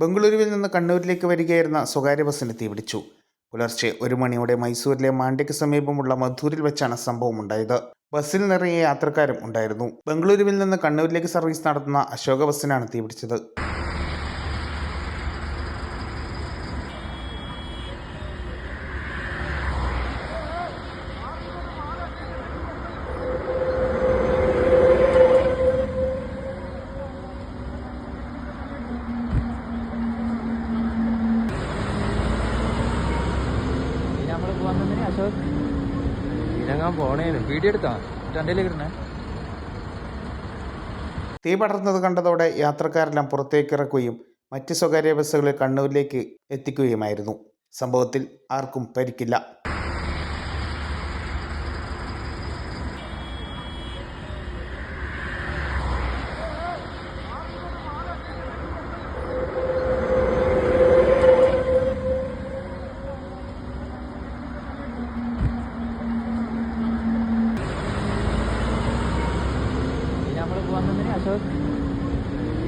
ബംഗളൂരുവിൽ നിന്ന് കണ്ണൂരിലേക്ക് വരികയായിരുന്ന സ്വകാര്യ ബസ്സിന് തീപിടിച്ചു പുലർച്ചെ ഒരു മണിയോടെ മൈസൂരിലെ മാണ്ഡ്യയ്ക്ക് സമീപമുള്ള മധൂരിൽ വെച്ചാണ് സംഭവം ഉണ്ടായത്. ബസ്സിൽ നിറയെ യാത്രക്കാരും ഉണ്ടായിരുന്നു. ബംഗളൂരുവിൽ നിന്ന് കണ്ണൂരിലേക്ക് സർവീസ് നടത്തുന്ന അശോക ബസ്സിനാണ് തീപിടിച്ചത് തന്നെ അശോക്. ഇനങ്ങാൻ പോണേനു വീഡിയോ എടുത്താ? രണ്ടിലേക്ക് ഇടണേ തീ പടർന്നത് കണ്ടതോടെ യാത്രക്കാരെല്ലാം പുറത്തേക്കിറക്കുകയും മറ്റ് സ്വകാര്യ ബസ്സുകളെ കണ്ണൂരിലേക്ക് എത്തിക്കുകയുമായിരുന്നു. സംഭവത്തിൽ ആർക്കും പരിക്കില്ല. അശോക്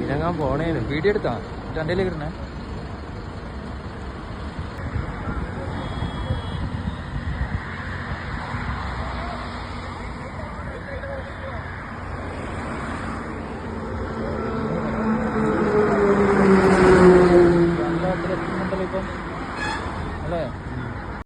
ഇനങ്ങാൻ പോണേനു. വീഡിയോ എടുത്താ രണ്ടിലേക്ക് ഇടണേ.